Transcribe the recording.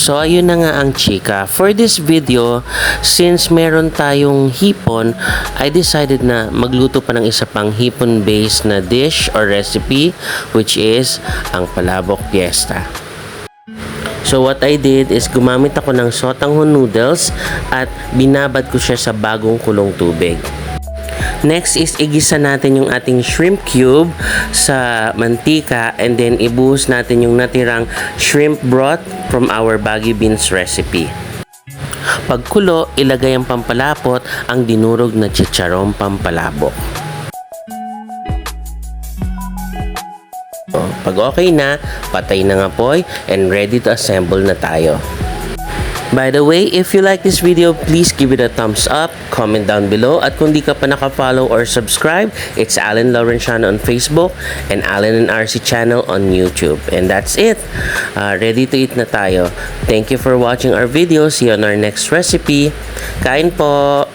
So ayun na nga ang chika. For this video, since meron tayong hipon, I decided na magluto pa ng isa pang hipon-based na dish or recipe which is ang palabok fiesta. So what I did is gumamit ako ng sotanghon noodles at binabad ko siya sa bagong kulong tubig. Next is igisa natin yung ating shrimp cube sa mantika and then ibuhos natin yung natirang shrimp broth from our Baguio Beans recipe. Pagkulo, ilagay ang pampalapot ang dinurog na chicharong pampalabok. O, Pag okay na, patay na nga po and ready to assemble na tayo. By the way, if you like this video, please give it a thumbs up, comment down below, at kung di ka pa naka-follow or subscribe, it's Alan Laurenciano on Facebook and Alan and RC channel on YouTube. And that's it. Uh, ready to eat na tayo. Thank you for watching our video. See you on our next recipe. Kain po!